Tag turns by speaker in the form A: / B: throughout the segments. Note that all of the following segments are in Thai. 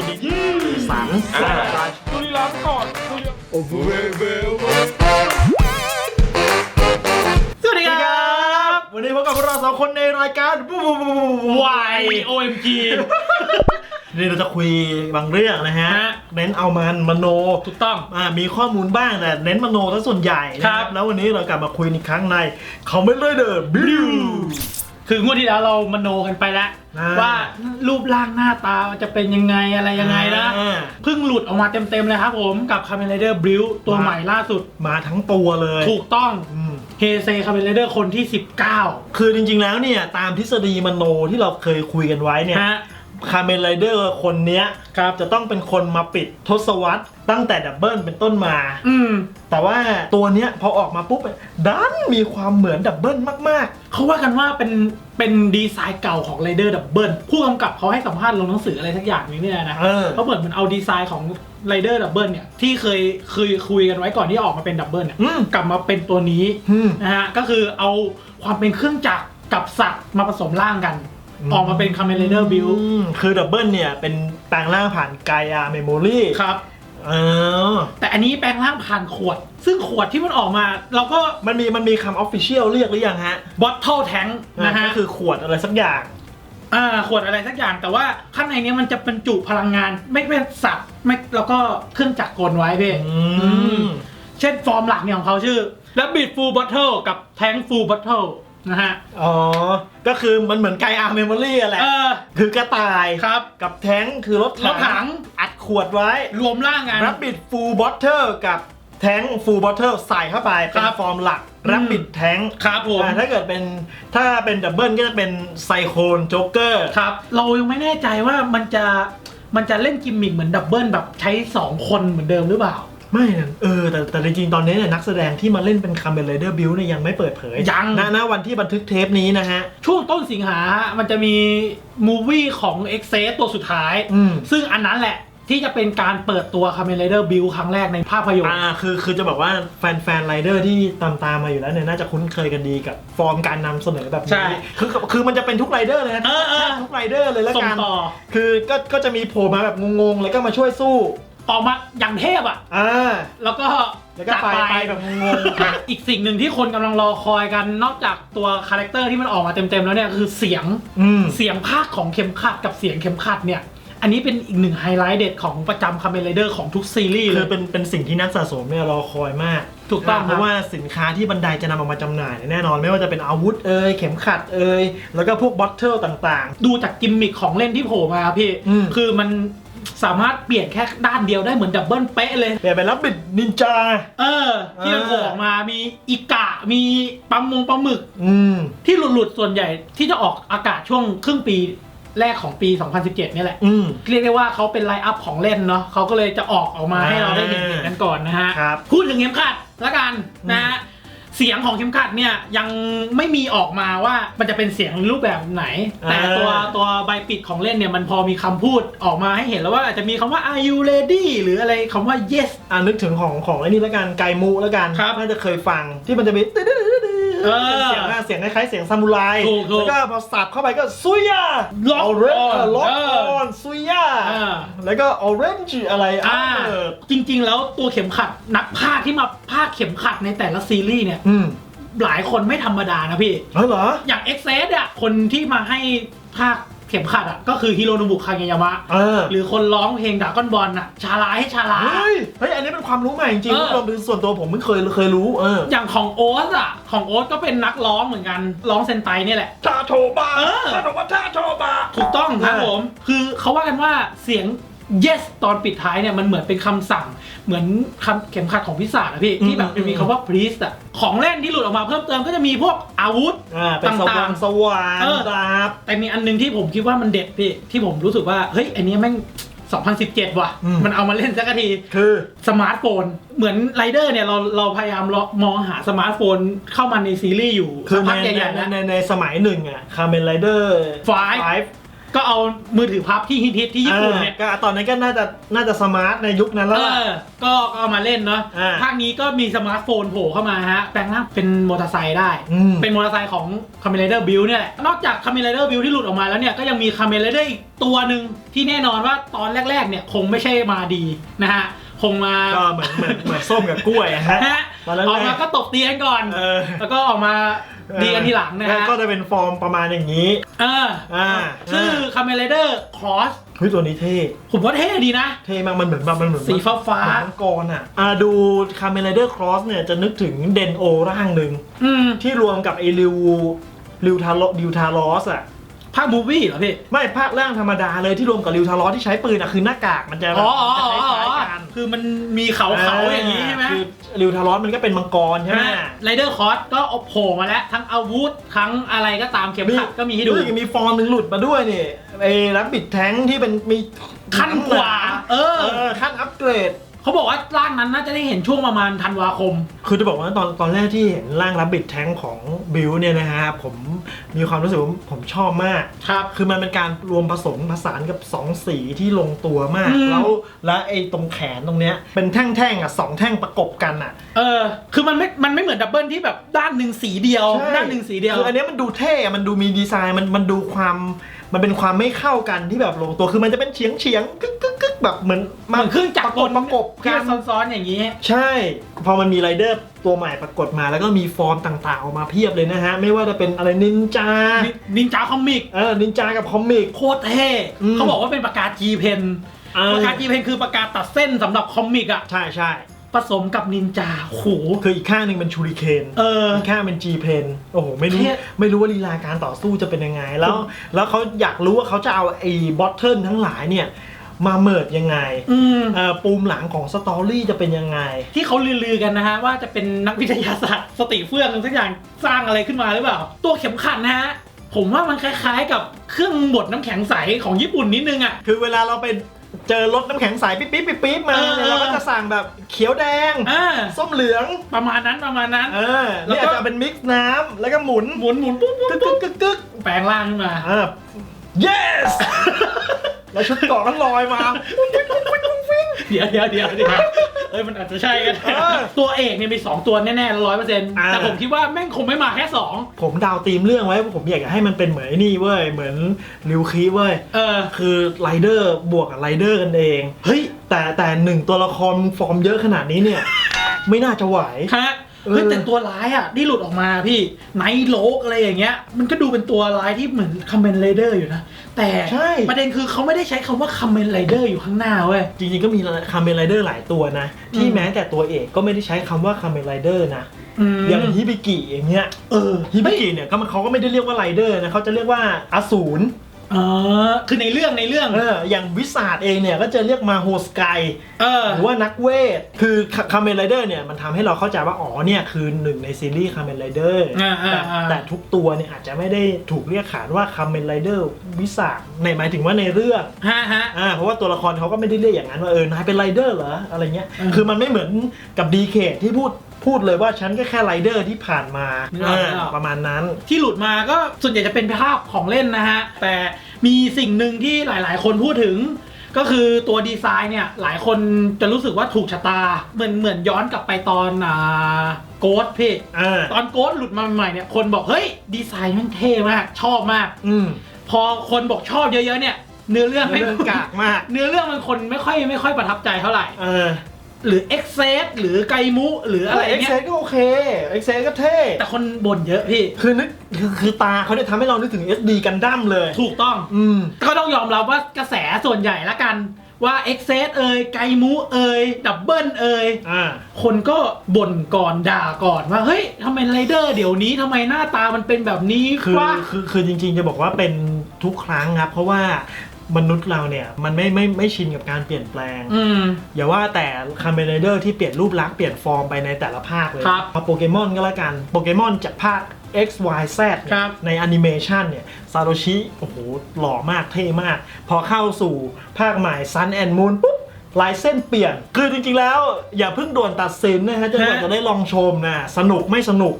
A: สัน
B: อ่า
C: ดูลีลาก่อนดูลีลา
B: สวัสดีครับ
A: วันนี้พบกับพวกเราสองคนในรายการบูบูบูบูบู
B: Y OMG
A: นี่เราจะคุยบางเรื่องนะฮะ
B: ฮะ
A: เน้นเอามันมโน
B: ถูกต้อง
A: อ่ามีข้อมูลบ้างแต่เน้นมโนซะส่วนใหญ่นะครับ แล้ววันนี้เรากลับมาคุยอีกครั้งในเขาไม่เลยเดอร์บิว
B: คืองวดที่แล้วเรามโนกันไปแล้ว
A: อ่า
B: ว่ารูปร่างหน้าตาจะเป็นยังไงอะไรยังไงนะ
A: อ่า
B: เพิ่งหลุดออกมาเต็มๆเลยครับผมกับ Kamen Rider b r i l ตัว
A: มา
B: ใหม่ล่าสุด
A: มาทั้งตัวเลย
B: ถูกต้อง
A: อืม
B: เฮเซ Kamen Rider คนที่ 19
A: คือจริงๆแล้วเนี่ยตามทฤษฎีมโนที่เราเคยคุยกันไว้เนี่ย
B: ฮะ
A: คาเมนไรเดอร์คนเนี้ย
B: ครับ
A: จะต้องเป็นคนมาปิดทศวรรษตั้งแต่ดับเบิลเป็นต้นมา
B: อืม
A: แต่ว่าตัวเนี้ยพอออกมาปุ๊บดันมีความเหมือนดับเบิลมาก
B: เขาว่ากันว่าเป็นเป็นดีไซน์เก่าของ Rider Double ผู้กำกับเขาให้สัมภาษณ์ลงหนังสืออะไรสักอย่างนี้เนี่ยนะ
A: ๆ เออ
B: เขาเหมือนมันเอาดีไซน์ของ Rider Double เนี่ยที่เคยเคยคุยกันไว้ก่อนที่ออกมาเป็นดับเบิลเนี่ย
A: อืม
B: กลับมาเป็นตัวนี้
A: อืม
B: นะฮะก็คือเอาความเป็นเครื่องจักรกับสัตว์มาผสมร่างกัน
A: อืม
B: ออกมาเป็น Kamen Rider Build
A: อืมคือดับเบิลเนี่ย เป็นแปลงร่างผ่านกายาเมมโมรี
B: ครับ
A: เออ
B: แต่อันนี้แปลงร่างผ่านขวด ซึ่งขวดที่มันออกมา เราก็
A: มันมีมันมีคำออฟฟิเชียลเรียกหรือยังฮะ
B: Bottle Tank นะฮะ
A: ก็คือขวดอะไรสักอย่าง
B: อ่าขวดอะไรสักอย่างแต่ว่าข้างในเนี้ยมันจะบรรจุพลังงานไม่เป็นสัตว์ไม่แล้วก็เครื่องจักรกลไว้พี่
A: อืม
B: เช่นฟอร์มหลักเนี่ยของเขาชื่อ Rabbit Full Bottle กับ Tank Full Bottle นะฮะ
A: อ๋อ ก็คือมันเหมือนไกอาเมมโมรีแหละ
B: เออ
A: คือกระต่าย
B: ครับ
A: กับแท้งคือรถ
B: รถถัง
A: อัดขวดไว้
B: รวมร่างกัน
A: Rabbit Full Bottle กับแท้ง Full Bottle ใส่เข้าไปเป็น
B: ครับ
A: ฟอร์มหลัก
B: อืม
A: Rabbit แท้ง
B: ครับผม
A: อ่าถ้าเกิดเป็นถ้าเป็นดับเบิลก็จะเป็นไซโคนโจ๊กเกอร์
B: ครับ เรายังไม่แน่ใจว่ามันจะมันจะเล่นกิมมิกเหมือนดับเบิลแบบใช้ 2 คนเหมือนเดิมหรือเปล่า
A: ไม่นะเออแต่แต่จริงๆตอนนี้เนี่ยนักแสดงที่มาเล่นเป็นคัมเบลเดอร์บิลเนี่ยยังไม่เปิดเผย
B: ยัง
A: นะนะวันที่บันทึกเทปนี้นะฮะ
B: ช่วงต้นสิงหามันจะมีมูวี่ของ x อ็ตัวสุดท้าย
A: อืม
B: ซึ่งอันนั้นแหละที่จะเป็นการเปิดตัว Kamen Rider Build ครั้งแรกในภาพยนต
A: อ่า
B: ร์
A: คือคือจะบอกว่าแฟนแฟนไรเดอร์ที่ตามตามมาอยู่แล้วเนี่ยน่าจะคุ้นเคยกันดีกับฟอร์มการนำเสนอแบบ
B: ใช่
A: นี้คือคือมันจะเป็นทุกไรเดอร์เลยนะ
B: เออเออ
A: ทุกไรเดอร์เลยแล้ว
B: ส่ง
A: กัน
B: ต่อ
A: คือก็ก็จะมีโผล่มาแบบงงๆแล้วก็มาช่วยสู้
B: ออกมาอย่างเทพอะ
A: อ่า
B: แล้วก็
A: แล้วก็
B: จาก
A: ไปไปแบบงง
B: อะอีกสิ่งหนึ่งที่คนกำลังรอคอยกันนอกจากตัวคาแรคเตอร์ที่มันออกมาเต็มๆแล้วเนี่ยคือเสียง
A: ๆอืม
B: เสียงภาคของเข็มขัดกับเสียงเข็มขัดเนี่ย อันนี้เป็นอีกหนึ่งไฮไลท์เด็ดของประจำคาเมนไรเดอร์ของทุกซีรีส์เล
A: คือย เป็นเป็นสิ่งที่นักสะสมเนี่ยรอคอยมาก
B: ถูกต้อง
A: นะเพ
B: ครับ
A: ราะว่าสินค้าที่บันไดจะนำออกมาจำหน่ายเนี่ยแน่นอนไม่ว่าจะเป็นอาวุธเอ่ยเข็มขัดเอ่ยแล้วก็พวกบอทเทิลต่าง
B: ดูจากกิมมิคของเล่นที่โผล่มาพี่
A: อืม
B: คือมัน สามารถเปลี่ยนแค่ด้านเดียวได้เหมือนดับเบิลเป๊ะเลย
A: ๆเปลี่ยนเป็นรับบิดนินจา
B: เออ ที่มัน
A: อ่า
B: โผล่ออกมามีอิกะมีปลามงปลาหมึก
A: อืม
B: ที่หลุดๆ ส่วนใหญ่ที่จะออกอากาศช่วงครึ่งปีแรกของปี 2017 เนี่ยแหละ
A: อืม
B: เรียกได้ว่าเขาเป็นไลน์อัพของเล่นเนาะเขาก็เลยจะออกออกมาให้เราได้เห็นๆกันก่อนนะฮะ
A: ครับ
B: พูดถึงเข็มขัดละกันนะฮะ เสียงของเข็มขัดเนี่ยยังไม่มีออกมาว่ามันจะเป็นเสียงรูปแบบไหน แต่
A: อ่า
B: ตัวตัวใบปิดของเล่นเนี่ยมันพอมีคำพูดออกมาให้เห็นแล้วว่าอาจจะมีคำว่า are you ready หรืออะไรคำว่า yes
A: อ่านึกถึงของของไอ้นี่แล้วกันไกมูแล้วกัน
B: ครับ
A: น่าจะเคยฟังที่มันจะมี
B: เออ
A: เสียงหน้าเสียงคล้ายๆเสียงซามูไร
B: ถูกถูก
A: แล้วก็พอสับเข้าไปก็ซุยา
B: Lock
A: เรน
B: on
A: ล็อก
B: เออ
A: ออนซุยา
B: อ่า
A: แล้วก็ออเรนจ์อะไร
B: อ่า
A: เออ
B: จริง ๆ แล้วตัวเข็มขัดนักพากย์ที่มาพากย์เข็มขัดในแต่ละซีรีส์เนี่ย
A: อืม
B: หลายคนไม่ธรรมดานะพี่
A: เออเหรอ
B: อย่าง x อ็อะ คนที่มาให้ภาค เข็มขัดอะก็คือฮิโรโนบุคางายามะ
A: เออ
B: หรือคนร้องเพลงดากอนบอลน่ะชาลาให้ชาลา
A: เฮ้ยเฮ้ยอันนี้เป็นความรู้ใหม่จริง
B: เออ
A: ๆรวมถึงส่วนตัวผมไม่เคยเคยรู้เออ
B: อย่างของโอ๊ตอะ ของโอ๊ตก็เป็นนักร้องเหมือนกันร้องเซนไตเนี่ยแหละ
A: ทาโทบา
B: เออ
A: ทาโทบาทาโทบา
B: ถูกต้องครับ
A: เออ
B: ผม คือเขาว่ากันว่าเสียง yes ตอนปิดท้ายเนี่ยมันเหมือนเป็นคำสั่ง เหมือนคำเข็มขัดของพิศาจอะพี่ ที่แบบจะมีคำว่า please อะของเล่นที่หลุดออกมาเพิ่มเติมก็จะมีพวกอาวุธ
A: อ่าเป็นสว่า
B: ต่างงๆ
A: สว่าง
B: เออ
A: ดาบ
B: แต่มีอันหนึงที่ผมคิดว่ามันเด็ดพี่ ที่ผมรู้สึกว่า เฮ้ย อันนี้แม่ง 2017 ว่ะ
A: อืม
B: มันเอามาเล่นสักที
A: คือ
B: สมาร์ทโฟน เหมือนไรเดอร์เนี่ยเราเราพยายามมองหาสมาร์ทโฟนเข้ามาในซีรีส์อยู่
A: คื
B: สั
A: อก
B: พัก
A: ใน
B: ใหญ่ๆ
A: ใน
B: แล้ว
A: ในในสมัยหนึ่งอะคาเมนไรเดอร์
B: Five ก็เอามือถือพับที่ฮิตๆที่ญี่ปุ่นเนี่ย
A: อ่าก็ตอนนั้นก็น่าจะน่าจะสมาร์ทในยุคนั้นแล้ว
B: เอ
A: ล่ะ
B: อก็เอามาเล่นเนาะ
A: อ่า
B: ภาคนี้ก็มีสมาร์ทโฟนโผล่เข้ามาฮะ แปลงร่างเป็นมอเตอร์ไซค์ได้
A: อืม
B: เป็นมอเตอร์ไซค์ของคาเม n เดอร์บิลเนี่ยแหละ นอกจากคาเม n เดอร์บิลที่หลุดออกมาแล้วเนี่ย ก็ยังมีคาเม n เดอร์อีกตัวหนึ่งที่แน่นอนว่าตอนแรกๆเนี่ยคงไม่ใช่มาดีนะฮะ คงมา
A: ก็เหมือนเหมือนเหมือนส้มกับกล้วยอะฮะ
B: ฮะ
A: ตอนแรกๆ
B: ออกมาก็ตบตีกันก่อน
A: เออ
B: แล้วก็ออกมาดีกันทีหลังนะฮะ
A: ก็จะเป็นฟอร์มประมาณอย่างนี้
B: เออ
A: อ่า
B: ชื่อคาเม n เดอร์ครอส
A: เฮ้ยตัวนี้เท่
B: ผมว่าเท่ดีนะ
A: เท่มากมันเหมือนแบบมันเหมือน
B: สีฟ้าฟ้า
A: เหมือนมังกรอะอ่าดูคาเม n เดอร์ครอสเนี่ยจะนึกถึงเดนโอร่างหนึ่ง
B: อืม
A: ที่รวมกับไอริวริวทาร์ริวทารอสอะ
B: ภาคมูวี่เหรอพี่
A: ไม่ภาคร่างธรรมดาเลยที่รวมกับริวทารอสที่ใช้ปืนอะคือหน้ากากมันจะแบบ
B: อ๋ออ๋อ
A: จะ
B: อ๋อ
A: ค
B: อ๋
A: ล้าย
B: อ
A: ๆกัน
B: คือมันมีเขาเขาๆอย่างนี้ใช่ไหม
A: คือริวทารอสมันก็เป็นมังกรใช่ไหม
B: ไรเดอร์คอร์สก็เอาโผล่มาแล้ว ทั้งอาวุธทั้งอะไรก็ตามเข็มขัดก็มีให้ดู
A: รู้สึกมีฟอร์มหนึ่งหลุดมาด้วยนี่ไอ้รับบิดแท้งที่เป็นมี
B: ขั้นกว่า เอ
A: เอ
B: อ
A: อขั้นอัปเกรด
B: เขาบอกว่าร่างนั้นน่าจะได้เห็นช่วงประมาณธันวาคม
A: คือจะบอกว่าตอนตอนแรกที่เห็นร่างรับบิดแท้งของบิวเนี่ยนะฮะผมมีความรู้สึกว่าผมชอบมาก
B: ครับ
A: คือมันเป็นการรวมผสมผสานกับสองสีที่ลงตัวมาก
B: อืม
A: แล้วแล้วไอ้ตรงแขนตรงเนี้ยเป็นแท่งๆอะสองแท่งประกบกันอะ
B: เออ คือมันไม่ มันไม่เหมือนดับเบิลที่แบบด้านหนึ่งสีเดียว
A: ใช่
B: ด้านหนึ่งสีเดียว
A: คืออันเนี้ยมันดูเท่อะมันดูมีดีไซน์ มันมันดูความ มันเป็นความไม่เข้ากันที่แบบลงตัวคือมันจะเป็นเฉียงเฉียงๆกึกกึกกึกแบบเหมือน
B: เหมือนเครื่องจักร
A: ประกบประกบ
B: เครื่
A: กั
B: อนงซ้อนๆอย่างนี้
A: ใช่ พอมันมีไรเดอร์ตัวใหม่ปรากฏมาแล้วก็มีฟอร์มต่างๆออกมาเพียบเลยนะฮะ ไม่ว่าจะเป็นอะไรนินจา
B: นินจาคอมิก
A: เออนินจากับคอมิก
B: โคตรเท่
A: อืม
B: เขาบอกว่าเป็นปากกา G Pen
A: เออ
B: ปากกา G Pen คือปากกาตัดเส้นสำหรับคอมิกอะ
A: ใช่ใช่
B: ผสมกับนินจาโห
A: คืออีกข้างหนึ่งเป็นชูริเคน
B: เออ
A: อีกข้างเป็นจีเพนโอ้โห ไม่รู้
B: เท่
A: ไม่รู้ว่าลีลาการต่อสู้จะเป็นยังไง แล้ว แล้วเขาอยากรู้ว่าเขาจะเอาไอ้บอทเทิลทั้งหลายเนี่ย มาเมิดยังไง
B: อืม
A: เอ่อปูมหลังของสตอรี่จะเป็นยังไง
B: ที่เขาลือๆกันนะฮะ ว่าจะเป็นนักวิทยาศาสตร์ สติเฟื่องสักอย่างสร้างอะไรขึ้นมาหรือเปล่า ตัวเข็มขัดนะฮะ ผมว่ามันคล้ายๆกับเครื่องบดน้ำแข็งใสของญี่ปุ่นนิดนึงอะ
A: คือเวลาเราไป เจอรถน้ำแข็งใสปิ๊บปิ๊บปิ๊บปิ๊บมา
B: เออ
A: เนี่ยเราก็จะสั่งแบบเขียวแดง
B: อ่า
A: ส้มเหลือง
B: ประมาณนั้นประมาณนั้น
A: เออ
B: แล้ว
A: เนี่ย
B: ก็
A: จะเป็นมิกซ์น้ำแล้วก็หมุน
B: หมุนหมุนปุ๊บปุ๊บ
A: กึก
B: ปุ๊
A: กึ
B: บ
A: กกึกกึก
B: แปลงร่างขึ้นมา
A: อ่า yes แล้วชุดเกาะก็ลอยมา
B: เดี๋ยวเดี๋ยวเดี๋ยวเดี๋ยว เอ้ยมันอาจจะใช่กัน
A: เออ
B: ตัวเอกเนี่ยมี 2 ตัวแน่ๆร้อยเปอร์เซ็นต์
A: อ่า
B: แต่ผมคิดว่าแม่งคงไม่มาแค่
A: ผมเดาวธีมเรื่องไว้ผมอยากจะให้มันเป็นเหมือนไอ้นี่เว้ยเหมือนริวคีเว้ย
B: 2เออ
A: คือไรเดอร์บวกกับไรเดอร์กันเอง เฮ้ย แต่แต่หนึ่งตัวละครฟอร์มเยอะขนาดนี้เนี่ย ไม่น่าจะไหว
B: ฮะ เฮ้ย
A: เออ
B: แต่ตัวร้ายอะที่หลุดออกมาพี่ไนโลกอะไรอย่างเงี้ย มันก็ดูเป็นตัวร้ายที่เหมือนคัมเมนไรเดอร์อยู่นะ แต่
A: ใช่
B: ประเด็นคือเขาไม่ได้ใช้คำว่าคัมเมนไรเดอร์อยู่ข้างหน้าเว้ย
A: จริงๆก็มีคาเมนไรเดอร์หลายตัวนะ ที่
B: อืม
A: แม้แต่ตัวเอกก็ไม่ได้ใช้คำว่าคาเมนไรเดอร์นะ
B: ม
A: อย่างฮิบิกิอย่างเงี้ย
B: เออ
A: ฮิบิกิเนี่ยก็มันเขาก็ไม่ได้เรียกว่าไรเดอร์นะเขาจะเรียกว่าอสูร
B: อ๋อคือในเรื่องในเรื่อง
A: เอออย่างวิสาดเองเนี่ยก็จะเรียกมาโฮสกาย
B: เออ
A: หรือว่านักเวท คือคาเมนไรเดอร์เนี่ยมันทำให้เราเข้าใจว่า อ๋อเนี่ยคือหนึ่งในซีรีส์คาเมนไรเดอร์
B: อ่าอ่า
A: แต่
B: อ่า
A: แต่ทุกตัวเนี่ยอาจจะไม่ได้ถูกเรียกขานว่าคาเมนไรเดอร์วิสาดในหมายถึงว่าในเรื่อง
B: ฮะฮะ
A: อ่าเพราะว่าตัวละครเขาก็ไม่ได้เรียกอย่างนั้นว่าเออนายเป็นไรเดอร์เหรออะไรเงี้ย
B: อืม
A: คือมันไม่เหมือนกับดีเคที่พูด พูดเลยว่าฉันก็แค่ไรเดอร์ที่ผ่านมา
B: นึกออก
A: อ่า
B: นึกออก
A: ประมาณนั้น
B: ที่หลุดมาก็ส่วนใหญ่จะเป็นภาพของเล่นนะฮะ แต่มีสิ่งหนึ่งที่หลาย ๆ คนพูดถึง ก็คือตัวดีไซน์เนี่ย หลายคนจะรู้สึกว่าถูกชะตา เหมือนเหมือนย้อนกลับไปตอนอ่าโกดพี่
A: อ่า
B: ตอนโกดหลุดมาใหม่ๆเนี่ยคนบอกเฮ้ยดีไซน์มันเท่มาก ชอบมาก
A: อืม
B: พอคนบอกชอบเยอะ ๆ เนี่ย เนื้อเรื่องไม่
A: เรื่องกากมาก
B: เนื้อเรื่องมันคนไม่ค่อยไม่ค่อยประทับใจเท่าไหร่
A: เออ
B: หรือเอ็กเซหรือไกมุหรืออะไร
A: เอ็ก
B: เงี้
A: เซ
B: ย
A: ก็โอเคเอ็กเซก็เท่
B: แต่คนบ่นเยอะพี่
A: คือนึกคือคือตาเขาเนี่ยทำให้เรานึกถึง SD กันดั้มเลย
B: ถูกต้อง
A: อืม
B: ก็ต้องยอมรับว่ากระแสส่วนใหญ่ละกันว่า e x c e s เอ่ยไกมูเอ่ยดับเบิลเอ่ย
A: อ่า
B: คนก็บ่นก่อนด่าก่อนว่าเฮ้ยทำไมไรเดอร์เดี๋ยวนี้ทำไมหน้าตามันเป็นแบบนี้
A: คือ
B: วะ
A: คือคือจริงๆจะบอกว่าเป็นทุกครั้งครับ เพราะว่า มนุษย์เราเนี่ย มันไม่ไม่ไม่ชินกับการเปลี่ยนแปลง
B: อืม
A: อย่าว่าแต่คาเมนไรเดอร์ที่เปลี่ยนรูปลักษณ์เปลี่ยนฟอร์มไปในแต่ละภาคเลย
B: ครับ
A: เอาโปเกมอนก็แล้วกันโปเกมอนจากภาค X Y Z เนี่ย
B: ครับ
A: ในแอนิเมชันเนี่ยซาโตชิโอ้โหหล่อมากเท่มาก พอเข้าสู่ภาคใหม่ Sun and Moon ปุ๊บลายเส้นเปลี่ยน คือจริงๆแล้ว อย่าเพิ่งด่วนตัดสินนะฮะจนกว่า
B: ฮะ
A: จะได้ลองชมนะ สนุกไม่สนุก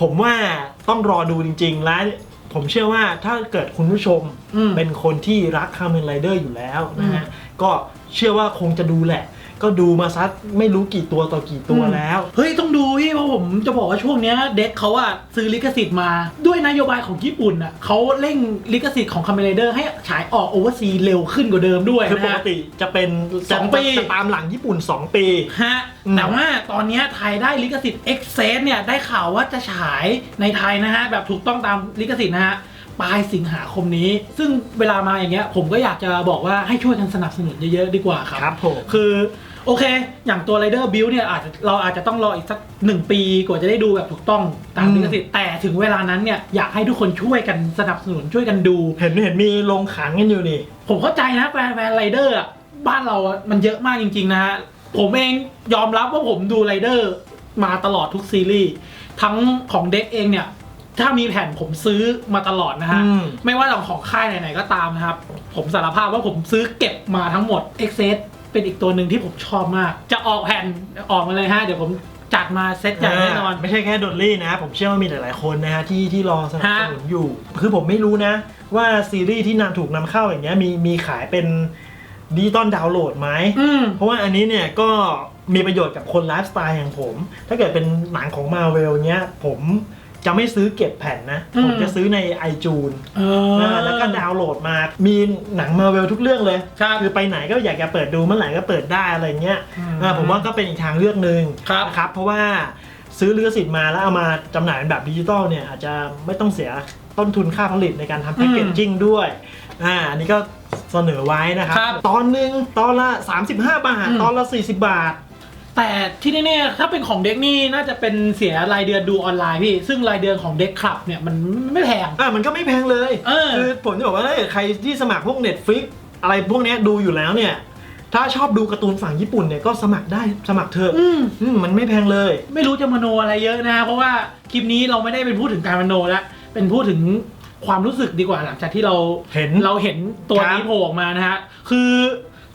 A: ผมว่าต้องรอดูจริงๆ และ ผผมเชื่อว่าถ้าเกิดคุณผู้ชม
B: อืม
A: เป็นคนที่รักคา m ม n ไรเดอร์อยู่แล้วนะฮะก็เชื่อว่าคงจะดูแหละ ก็ดูมาซัดไม่รู้กี่ตัวต่อกี่ตัวแล้ว
B: เฮ้ย ต้องดูพี่เพราะผมจะบอกว่าช่วงเนี้ยเด็กเขาอะซื้อลิขสิทธิ์มาด้วยนโยบายของญี่ปุ่นอะเขาเร่งลิขสิทธิ์ของคา m ม n ไรเดอร์ให้ฉายออกโอเวอร์ซีเร็วขึ้นกว่าเดิมด้วย
A: คือป
B: นะ
A: ก
B: ฮะ
A: ติจะเป็นจะ
B: สองปี
A: จะตามหลังญี่ปุ่น 2 ปี
B: ฮะ
A: อืม
B: แต่ว่าตอนเนี้ยไทยได้ลิขสิทธิ์ X s e เนี่ยได้ข่าวว่าจะฉายในไทยนะฮะ แบบถูกต้องตามลิขสิทธิ์นะฮะปลายสิงหาคมนี้ ซึ่งเวลามาอย่างเงี้ยผมก็อยากจะบอกว่าให้ช่วยกันสนับสนุนเยอะๆดีกว่าครับ
A: ครับผม
B: คือ โอเค อย่างตัว Rider Build เนี่ยอาจจะเราอาจจะต้องรออีกสักหนึ่งปีกว่าจะได้ดูแบบถูกต้องตาม
A: อืม
B: ลิขสิทธิ์แต่ถึงเวลานั้นเนี่ยอยากให้ทุกคนช่วยกันสนับสนุนช่วยกันดู
A: เห็นเห็นมีลงขันกันอยู่นี่
B: ผมเข้าใจนะแฟนแฟนไรเดอร์อะบ้านเราอะมันเยอะมากจริง ๆ นะฮะ ผมเองยอมรับว่าผมดูไรเดอร์มาตลอดทุกซีรีส์ทั้งของเด็กเองเนี่ยถ้ามีแผ่นผมซื้อมาตลอดนะฮะ
A: อืม
B: ไม่ว่าของของค่ายไหนๆก็ตามนะครับ ผมสารภาพว่าผมซื้อเก็บมาทั้งหมด e x c e s เป็นอีกตัวหนึ่งที่ผมชอบมาก จะออกแผ่นออกมาเลยฮะ เดี๋ยวผมจัดมาเซตใหญ่แน่นอน
A: ไม่ใช่แค่ดอลลี่นะ ผมเชื่อว่ามีหลาย ๆ คนนะฮะที่ที่รอสนับสนุนอยู่ คือผมไม่รู้นะ ว่าซีรีส์ที่นำถูกนำเข้าอย่างเงี้ยมีมีขายเป็นดิจิตอลดาวน์โหลดไหม
B: อืม
A: เพราะว่าอันนี้เนี่ยก็มีประโยชน์กับคนไลฟ์สไตล์อย่างผม ถ้าเกิดเป็นหนังของมาเวลเนี้ยผม จะไม่ซื้อเก็บแผ่นนะ
B: อืม
A: ผมจะซื้อใน iTunes
B: เออ
A: แล้วก็ดาวน์โหลดมา มีหนังมาเวลทุกเรื่องเลย
B: ครับ
A: คือไปไหนก็อยากจะเปิดดูเมื่อไหร่ก็เปิดได้อะไรเงี้ย
B: อืม
A: อ่าผมว่าก็เป็นอีกทางเลือกหนึ่ง
B: ครับ
A: นะครับ เพราะว่าซื้อลิขสิทธิ์มาแล้วเอามาจำหน่ายเป็นแบบดิจิตอลเนี่ยอาจจะไม่ต้องเสียต้นทุนค่าผลิตในการทำแพคเกจจิ้งด้วยอ่าอันนี้ก็เสนอไว้นะครับ
B: ครับ
A: ตอนหนึ่งตอนละ 35 บาท
B: อืม
A: ตอนละ 40 บาท
B: แต่ที่แน่ๆถ้าเป็นของเด็กนี่น่าจะเป็นเสียรายเดือนดูออนไลน์พี่ ซึ่งรายเดือนของเด็กคลับเนี่ยมันไม่แพง
A: อะมันก็ไม่แพงเลย
B: เออ
A: คือผมจะบอกว่าถ้าเกิดใครที่สมัครพวก Netflix อะไรพวกเนี้ยดูอยู่แล้วเนี่ย ถ้าชอบดูการ์ตูนฝั่งญี่ปุ่นเนี่ยก็สมัครได้สมัครเถอะ
B: อืม
A: อืมมันไม่แพงเลย
B: ไม่รู้จะมโนอะไรเยอะนะ เพราะว่าคลิปนี้เราไม่ได้เป็นพูดถึงการมโนแล้วเป็นพูดถึงความรู้สึกดีกว่าหลังจากที่เรา
A: เห็น
B: เราเห็นตัวนี้
A: ครับ
B: โผล่ออกมานะฮะคือ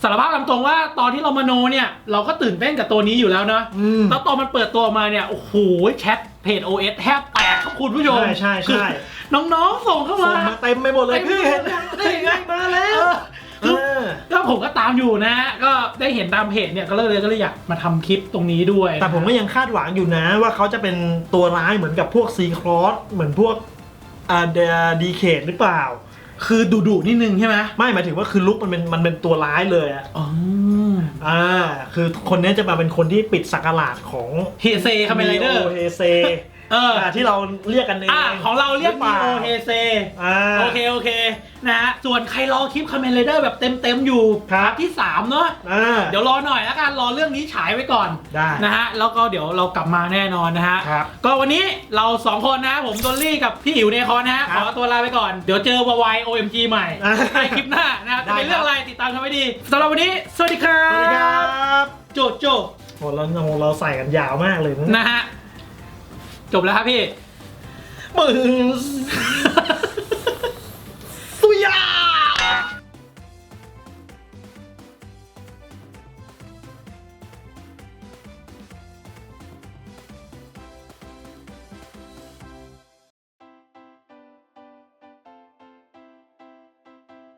B: สารภาพตามตรงว่าตอนที่เรามโนเนี่ย เราก็ตื่นเต้นกับตัวนี้อยู่แล้วเนาะ
A: อืม
B: แล้วตอนมันเปิดตัวออกมาเนี่ย โอ้โหแชทเพจ OS แทบแตกครับคุณผู้ชม
A: ใช่ใช่ใช่
B: คือน้องๆส่งเข้า
A: ส่
B: มา
A: งมาเต็มไปหมดเลย
B: เต็มไป
A: พี่
B: หมด
A: เห็นยังนี่ไงมาแล้ว
B: เออ
A: เออ
B: ก็ผมก็ตามอยู่นะ ก็ได้เห็นตามเพจเนี่ยก็เลยก็เลยอยากมาทำคลิปตรงนี้ด้วย
A: แต่ผมก็ยังคาดหวังอยู่นะว่าเขาจะเป็นตัวร้ายเหมือนกับพวกซีครอสเหมือนพวกอ่าดีเคดหรือเปล่า
B: คือดุดุๆนิดนึงใช่ไหม
A: ไม่หมายถึงว่าคือลุกมันเป็นมันเป็นตัวร้ายเลยอะ
B: อ๋อ
A: อ่าคือคนนี้จะมาเป็นคนที่ปิดสักราชของ
B: เฮเซคาเมนไรเดอร์
A: เฮเซ
B: เออ
A: ที่เราเรียกกันเอง
B: อ่าของเราเรียก
A: ห
B: นี
A: ป
B: โอ
A: ล่า
B: เฮเซ
A: อ่า
B: โอเคโอเคนะฮะส่วนใครรอคลิปคาเมนไรเดอร์แบบเต็มๆอยู่
A: ครับ
B: พาร์ทที่3เนาะ
A: อ่า
B: เดี๋ยวรอหน่อยแล้วกันรอเรื่องนี้ฉายไว้ก่อน
A: ได้
B: นะฮะแล้วก็เดี๋ยวเรากลับมาแน่นอนนะฮะ
A: ครับ
B: ก็วันนี้เราสองคนนะผมดอลลี่กับพี่อิ๋วเนคอนนะฮะ
A: ค
B: ข
A: รับ
B: อตัวลาไปก่อน เดี๋ยวเจอวาย OMG ใหม่
A: อ่า
B: ในคลิปหน้านะฮะ
A: ได้
B: จะเป็นเรื่อง
A: ครับ
B: อะไรติดตามกันไว้ดีสำหรับวันนี้ สวัสดีครั
A: สวัสดีครับ บ
B: โจโจ
A: โหเราโหเราใส่กันยาวมากเลยนะ
B: นะฮะ จบแล้วครับพี่
A: มึง